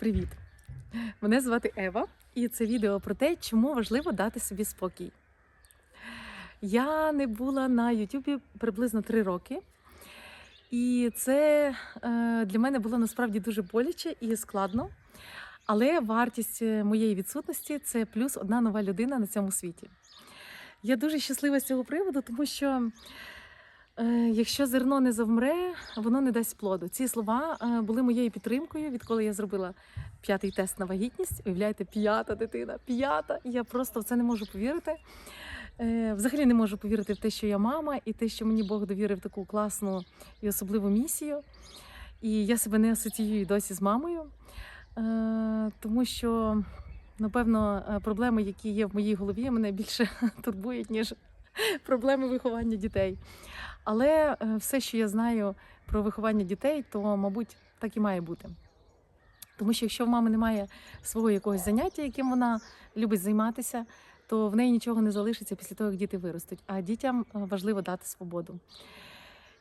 Привіт! Мене звати Ева, і це відео про те, чому важливо дати собі спокій. Я не була на Ютубі приблизно три роки, і це е, для мене було насправді дуже боляче і складно. Але вартість е, моєї відсутності це плюс одна нова людина на цьому світі. Я дуже щаслива з цього приводу, тому що якщо зерно не завмре, воно не дасть плоду. Ці слова е, були моєю підтримкою, відколи я зробила п'ятий тест на вагітність. Уявляєте, п'ята дитина, п'ята. Я просто в це не можу повірити. Е, Взагалі не можу повірити в те, що я мама, і те, що мені Бог довірив таку класну і особливу місію. І я себе не асоціюю досі з мамою, Е, тому що, напевно, е, проблеми, які є в моїй голові, мене більше турбують, ніж проблеми виховання дітей. Але е, все, що я знаю про виховання дітей, то, мабуть, так і має бути. Тому що якщо в мами немає свого якогось заняття, яким вона любить займатися, то в неї нічого не залишиться після того, як діти виростуть. А дітям е, важливо дати свободу.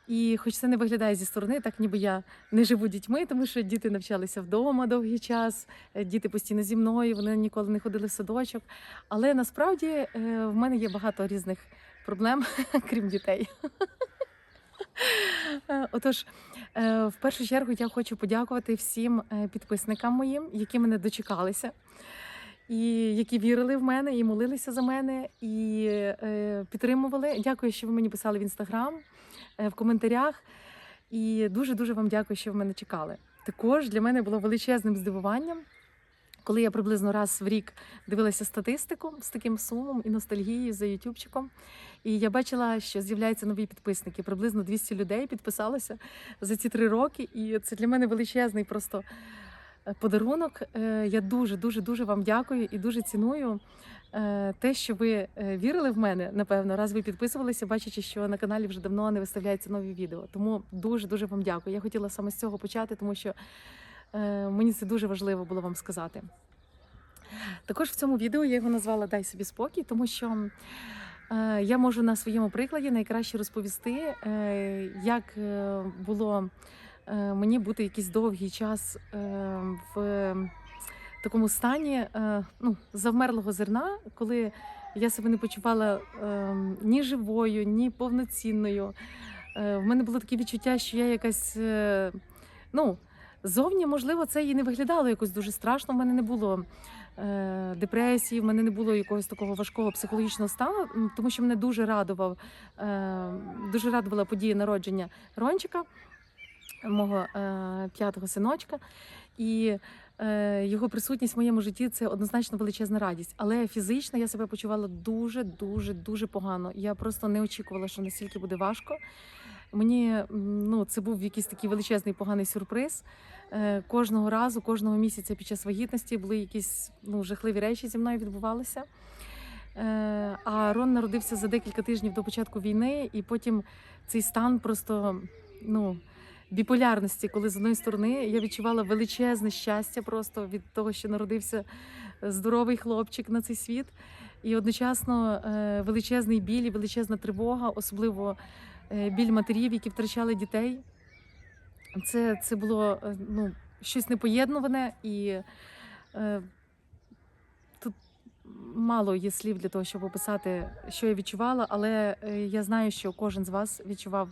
І хоч це не виглядає зі сторони, так ніби я не живу дітьми, тому що діти навчалися вдома довгий час, е, діти постійно зі мною, вони ніколи не ходили в садочок. Але насправді в мене є багато різних проблем, крім дітей. Е, Отож, е, в першу чергу я хочу подякувати всім е, підписникам моїм, які мене дочекалися, і які вірили в мене, і молилися за мене, і підтримували. Дякую, що ви мені писали в інстаграм, в коментарях. І дуже дуже вам дякую, що ви мене чекали. Також для мене було величезним здивуванням, коли я приблизно раз в рік дивилася статистику з таким сумом і ностальгією за ютубчиком. І я бачила, що з'являються нові підписники. Приблизно 200 людей підписалося за ці три роки. І це для мене величезний просто е, подарунок. Е, Я дуже, дуже, дуже вам дякую і дуже ціную е, те, що ви вірили в мене. Напевно, раз ви підписувалися, бачачи, що на каналі вже давно не виставляються нові відео. Тому дуже, дуже вам дякую. Я хотіла саме з цього почати, тому що мені це дуже важливо було вам сказати. Також в цьому відео я його назвала Дай собі спокій, тому що е, я можу на своєму прикладі найкраще розповісти, е, як е, було е, мені бути якийсь довгий час е, в такому стані е, ну, завмерлого зерна, коли я себе не почувала е, ні живою, ні повноцінною. Е, В мене було таке відчуття, що я якась. е, ну, Зовні, можливо, це і не виглядало якось дуже страшно. В мене не було е, депресії, в мене не було якогось такого важкого психологічного стану, тому що мене дуже радував, е, дуже радувала подія народження Рончика, мого е, п'ятого синочка. І е, його присутність в моєму житті це однозначно величезна радість. Але фізично я себе почувала дуже, дуже, дуже погано. Я просто не очікувала, що настільки буде важко. Мені ну, це був якийсь такий величезний поганий сюрприз. Е, Кожного разу, кожного місяця під час вагітності були якісь ну, жахливі речі зі мною відбувалися. Е, А Рон народився за декілька тижнів до початку війни, і потім цей стан просто ну, біполярності, коли з одної сторони я відчувала величезне щастя просто від того, що народився здоровий хлопчик на цей світ, і одночасно е, величезний біль і величезна тривога, особливо біль матерів, які втрачали дітей. Це, це було е, ну, щось непоєднуване, і е, тут мало є слів для того, щоб описати, що я відчувала, але е, я знаю, що кожен з вас відчував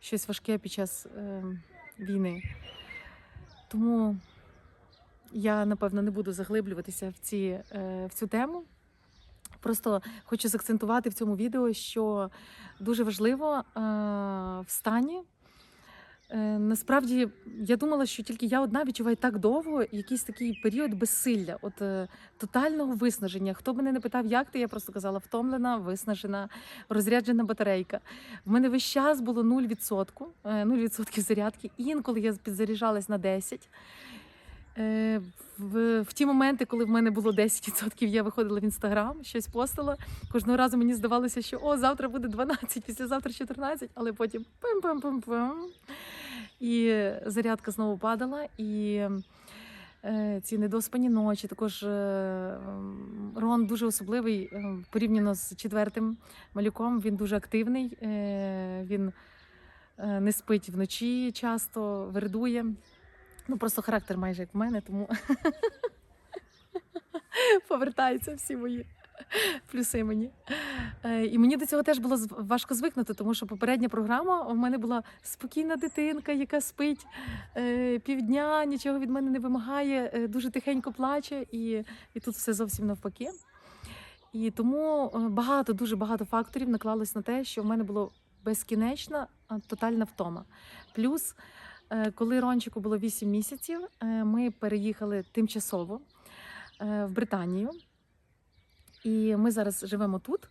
щось важке під час е, війни. Тому я, напевно, не буду заглиблюватися в, ці, е, в цю тему. Просто хочу заакцентувати в цьому відео, що дуже важливо е, в стані. Е, Насправді я думала, що тільки я одна відчуваю так довго якийсь такий період безсилля, от е, тотального виснаження. Хто мене не питав, як ти, я просто казала втомлена, виснажена, розряджена батарейка. В мене весь час було 0%, е, 0% зарядки. Інколи я підзаряджалась на 10%. Е, В, в ті моменти, коли в мене було 10%, я виходила в інстаграм, щось постила. Кожного разу мені здавалося, що о, завтра буде 12, післязавтра 14, але потім пим-пим-пим-пим. І зарядка знову падала. І е, ці недоспані ночі. Також е, Рон дуже особливий е, порівняно з четвертим малюком. Він дуже активний. Е, він е, не спить вночі часто, вердує. Ну, просто характер майже як в мене, тому повертаються всі мої плюси мені. Е, І мені до цього теж було важко звикнути, тому що попередня програма у мене була спокійна дитинка, яка спить е, півдня, нічого від мене не вимагає, е, дуже тихенько плаче, і, і тут все зовсім навпаки. І тому багато, дуже багато факторів наклалось на те, що в мене було безкінечна тотальна втома. Плюс, коли Рончику було 8 місяців, е, ми переїхали тимчасово е, в Британію. І ми зараз живемо тут.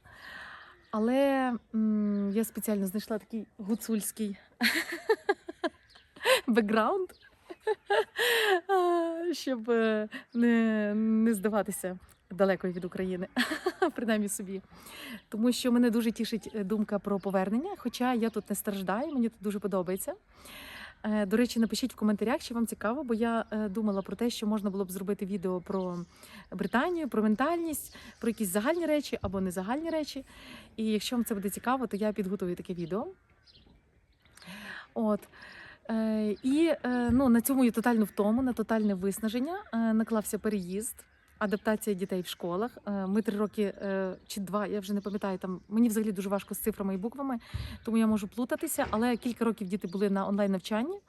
Але я спеціально знайшла такий гуцульський бекграунд, щоб е, не, не здаватися далекою від України, принаймні собі. Тому що мене дуже тішить е, думка про повернення, хоча я тут не страждаю, мені тут дуже подобається. Е, До речі, напишіть в коментарях, чи вам цікаво, бо я е, думала про те, що можна було б зробити відео про Британію, про ментальність, про якісь загальні речі або не загальні речі. І якщо вам це буде цікаво, то я підготую таке відео. От. Е, І ну, на цьому є тотальну втому, на тотальне виснаження наклався переїзд, адаптація дітей в школах. Е, Ми три роки е, чи два, я вже не пам'ятаю. Там мені взагалі дуже важко з цифрами і буквами, тому я можу плутатися. Але кілька років діти були на онлайн навчанні.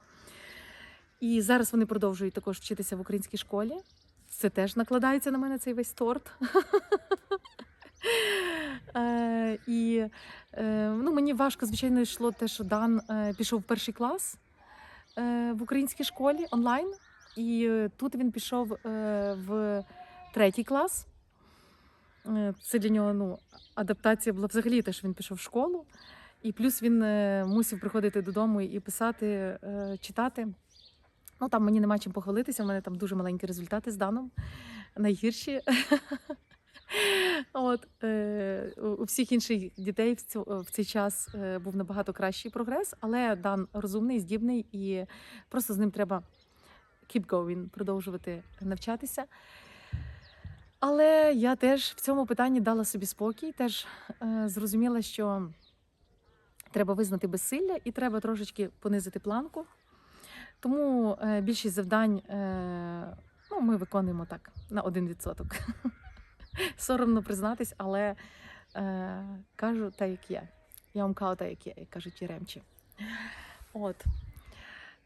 І зараз вони продовжують також вчитися в українській школі. Це теж накладається на мене цей весь торт. Е, І ну, мені важко, звичайно, йшло те, що Дан пішов в перший клас в українській школі онлайн. І тут він пішов в третій клас. Е, Це для нього ну, адаптація була взагалі те, що він пішов в школу. І плюс він е, мусив приходити додому і писати, е, читати. Ну там мені нема чим похвалитися. У мене там дуже маленькі результати з даном, найгірші. От е, у всіх інших дітей в, цю, в цей час е, був набагато кращий прогрес, але Дан розумний, здібний, і просто з ним треба keep going, продовжувати навчатися. Але я теж в цьому питанні дала собі спокій, теж е, зрозуміла, що треба визнати безсилля і треба трошечки понизити планку. Тому е, більшість завдань е, ну, ми виконуємо так на 1%. Соромно признатись, але е, кажу так, як є. Я вам кажу так, як є, як кажуть Єремчі. От.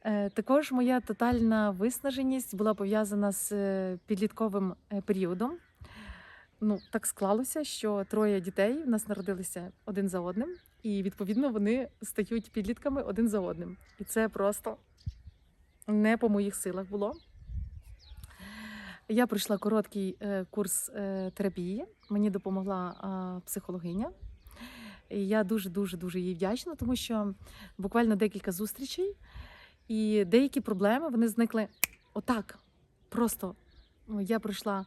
Е, також моя тотальна виснаженість була пов'язана з е, підлітковим е, періодом. Ну, так склалося, що троє дітей в нас народилися один за одним, і відповідно вони стають підлітками один за одним. І це просто не по моїх силах було. Я пройшла короткий е, курс е, терапії. Мені допомогла психологиня. І я дуже дуже дуже їй вдячна, тому що буквально декілька зустрічей і деякі проблеми вони зникли отак. Просто ну, я пройшла,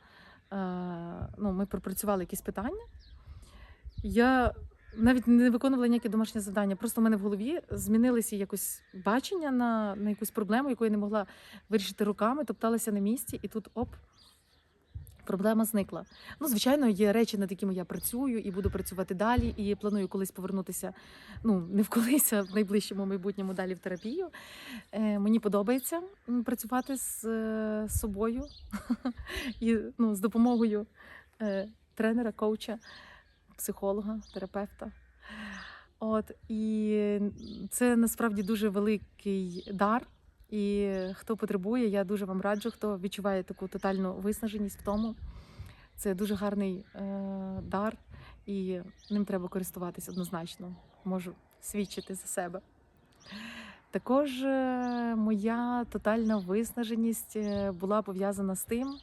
ну, ми пропрацювали якісь питання. Я навіть не виконувала ніякі домашні завдання. Просто в мене в голові змінилися якось бачення на, на якусь проблему, яку я не могла вирішити руками, топталася на місці, і тут оп. Проблема зникла. Ну, звичайно, є речі, над якими я працюю і буду працювати далі. І планую колись повернутися. Ну, не в колись, а в найближчому майбутньому далі в терапію. Е, мені подобається працювати з е, собою і ну, з допомогою е, тренера, коуча, психолога, терапевта. От і це насправді дуже великий дар. І хто потребує, я дуже вам раджу, хто відчуває таку тотальну виснаженість в тому. Це дуже гарний е, дар, і ним треба користуватись однозначно. Можу свідчити за себе. Також е, моя тотальна виснаженість е, була пов'язана з тим,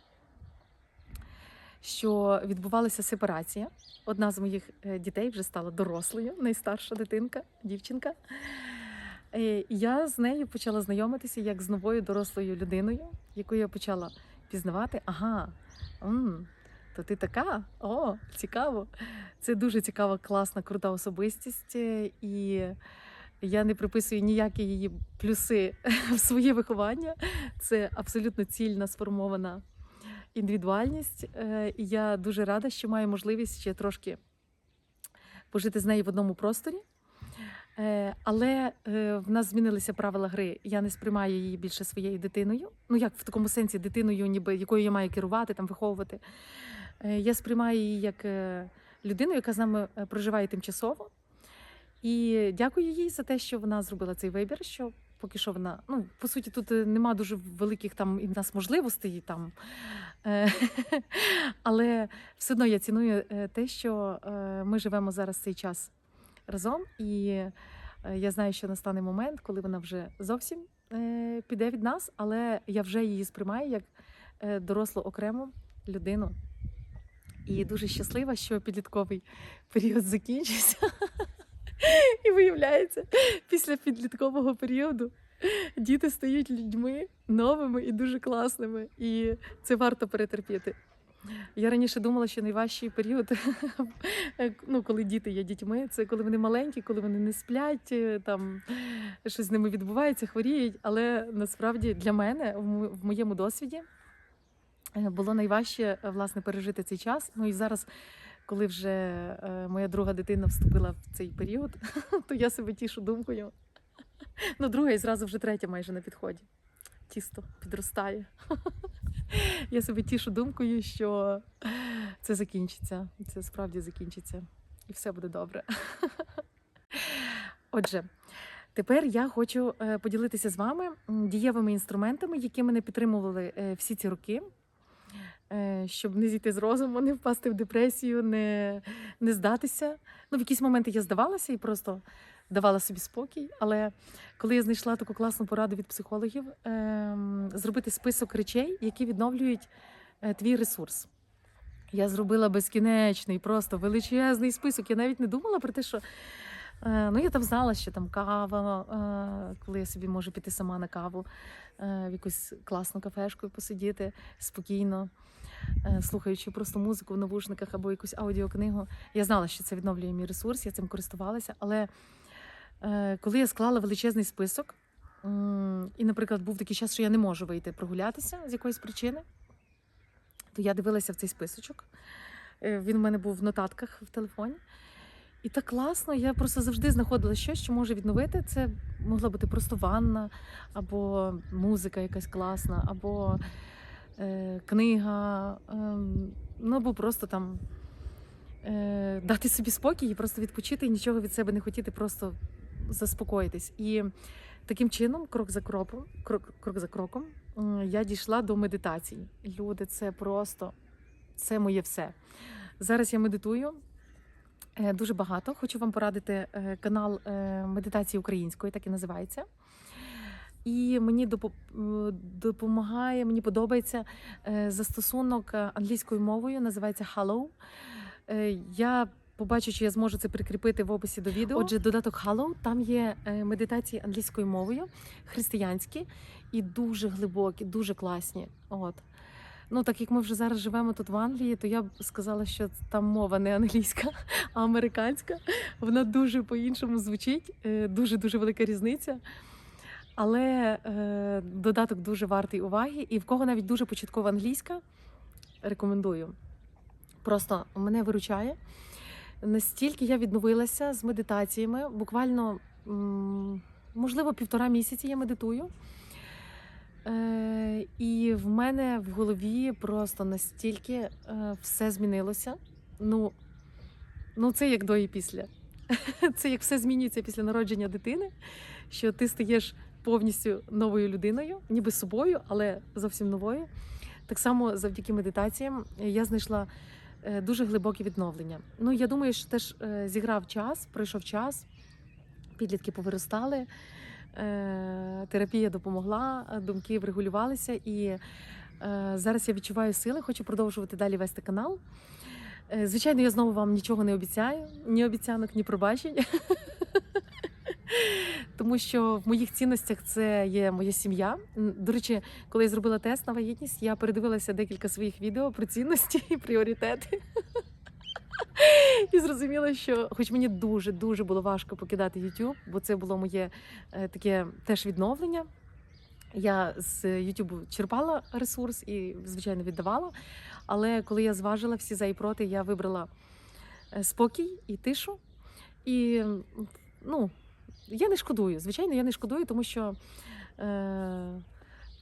що відбувалася сепарація. Одна з моїх е, дітей вже стала дорослою, найстарша дитинка, дівчинка. Е, Я з нею почала знайомитися як з новою дорослою людиною, яку я почала пізнавати. Ага, м, то ти така? О, цікаво. Це дуже цікава, класна, крута особистість. е, І я не приписую ніякі її плюси в своє виховання. Це абсолютно цільна сформована індивідуальність. Е, І я дуже рада, що маю можливість ще трошки пожити з нею в одному просторі. Е, Але е, в нас змінилися правила гри. Я не сприймаю її більше своєю дитиною. Ну як в такому сенсі дитиною, ніби якою я маю керувати, там виховувати. Е, Я сприймаю її як людину, яка з нами проживає тимчасово. І дякую їй за те, що вона зробила цей вибір. Що поки що вона, ну по суті, тут нема дуже великих там і в нас можливостей там. Але все одно я ціную те, що ми живемо зараз цей час разом, і е, я знаю, що настане момент, коли вона вже зовсім е, піде від нас, але я вже її сприймаю як е, дорослу окрему людину. І дуже щаслива, що підлітковий період закінчився. І виявляється, після підліткового періоду діти стають людьми новими і дуже класними. І це варто перетерпіти. Я раніше думала, що найважчий період, ну, коли діти є дітьми, це коли вони маленькі, коли вони не сплять, е, там щось з ними відбувається, хворіють. Але насправді для мене, в моєму досвіді, е, було найважче е, власне пережити цей час. Ну і зараз, коли вже е, моя друга дитина вступила в цей період, то я себе тішу думкою. Ну, друга і зразу вже третя майже на підході. Тісто підростає. Я себе тішу думкою, що це закінчиться. Це справді закінчиться. І все буде добре. Отже, тепер я хочу е, поділитися з вами дієвими інструментами, які мене підтримували е, всі ці роки, е, щоб не зійти з розуму, не впасти в депресію, не, не здатися. Ну, в якісь моменти я здавалася і просто давала собі спокій. Але коли я знайшла таку класну пораду від психологів, ем, зробити список речей, які відновлюють е, твій ресурс. Я зробила безкінечний, просто величезний список. Я навіть не думала про те, що е, ну я там знала, що там кава, е, коли я собі можу піти сама на каву в якусь класну кафешку посидіти спокійно, слухаючи просто музику в навушниках або якусь аудіокнигу. Я знала, що це відновлює мій ресурс, я цим користувалася. Але коли я склала величезний список, і, наприклад, був такий час, що я не можу вийти прогулятися з якоїсь причини, то я дивилася в цей списочок. Е, Він у мене був в нотатках в телефоні. І так класно, я просто завжди знаходила щось, що може відновити. Це могла бути просто ванна, або музика якась класна, або е, книга, е, ну або просто там е, дати собі спокій і просто відпочити і нічого від себе не хотіти, просто заспокоїтись. І таким чином, крок за кроком, крок, крок за кроком, я дійшла до медитації. Люди, це просто це моє все. Зараз я медитую. е, Дуже багато. Хочу вам порадити е, канал е, медитації української, так і називається. І мені допомагає, мені подобається застосунок англійською мовою, називається Hello. Я побачу, чи я зможу це прикріпити в описі до відео. Отже, додаток Hello, там є е, медитації англійською мовою, християнські і дуже глибокі, дуже класні. От. Ну, так як ми вже зараз живемо тут в Англії, то я б сказала, що там мова не англійська, а американська. Вона дуже по-іншому звучить, дуже дуже велика різниця. Але е, додаток дуже вартий уваги, і в кого навіть дуже початкова англійська, рекомендую. Просто мене виручає. Настільки я відновилася з медитаціями, буквально, можливо, півтора місяці я медитую. Е, і в мене в голові просто настільки е, все змінилося. Ну, ну, це як до і після. Це як все змінюється після народження дитини, що ти стаєш повністю новою людиною, ніби собою, але зовсім новою. Так само завдяки медитаціям я знайшла дуже глибоке відновлення. Ну, я думаю, що теж е, зіграв час, пройшов час, підлітки повиростали, е, терапія допомогла, е, думки врегулювалися. І е, зараз я відчуваю сили, хочу продовжувати далі вести канал. Е, Звичайно, я знову вам нічого не обіцяю, ні обіцянок, ні пробачень. Тому що в моїх цінностях це є моя сім'я. До речі, коли я зробила тест на вагітність, я передивилася декілька своїх відео про цінності і пріоритети. І зрозуміла, що, хоч мені дуже дуже було важко покидати YouTube, бо це було моє е, таке теж відновлення. Я з YouTube черпала ресурс і, звичайно, віддавала. Але коли я зважила всі за і проти, я вибрала е, спокій і тишу. І ну, я не шкодую. Звичайно, я не шкодую, тому що, е,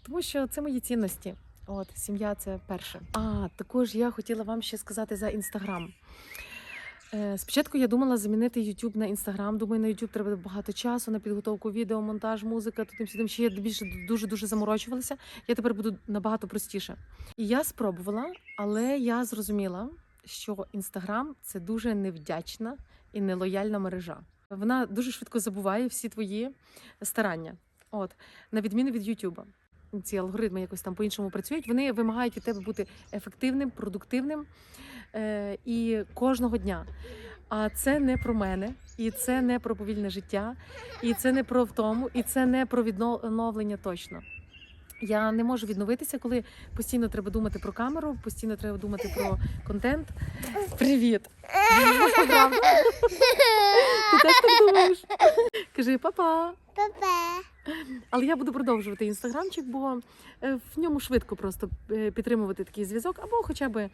тому що це мої цінності. От, сім'я це перше. А також я хотіла вам ще сказати за інстаграм. Е, Спочатку я думала замінити YouTube на Instagram. Думаю, на YouTube треба багато часу на підготовку відео, монтаж, музика, тим сюди. Ще я більше дуже дуже заморочувалася. Я тепер буду набагато простіше. І я спробувала, але я зрозуміла, що Instagram – це дуже невдячна і нелояльна мережа. Вона дуже швидко забуває всі твої старання. От, на відміну від Ютуба. Ці алгоритми якось там по-іншому працюють. Вони вимагають від тебе бути ефективним, продуктивним е, і кожного дня. А це не про мене, і це не про повільне життя, і це не про втому, і це не про відновлення точно. Я не можу відновитися, коли постійно треба думати про камеру, постійно треба думати про контент. Привіт! Ти теж так думаєш? Кажи па-па! Папа. Але я буду продовжувати інстаграмчик, бо е, в ньому швидко просто е, підтримувати такий зв'язок, або хоча б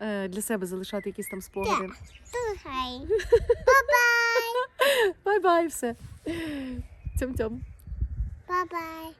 е, для себе залишати якісь там спогади. Слухай. Бай-бай, все. Цьом-цьом. Бай-бай.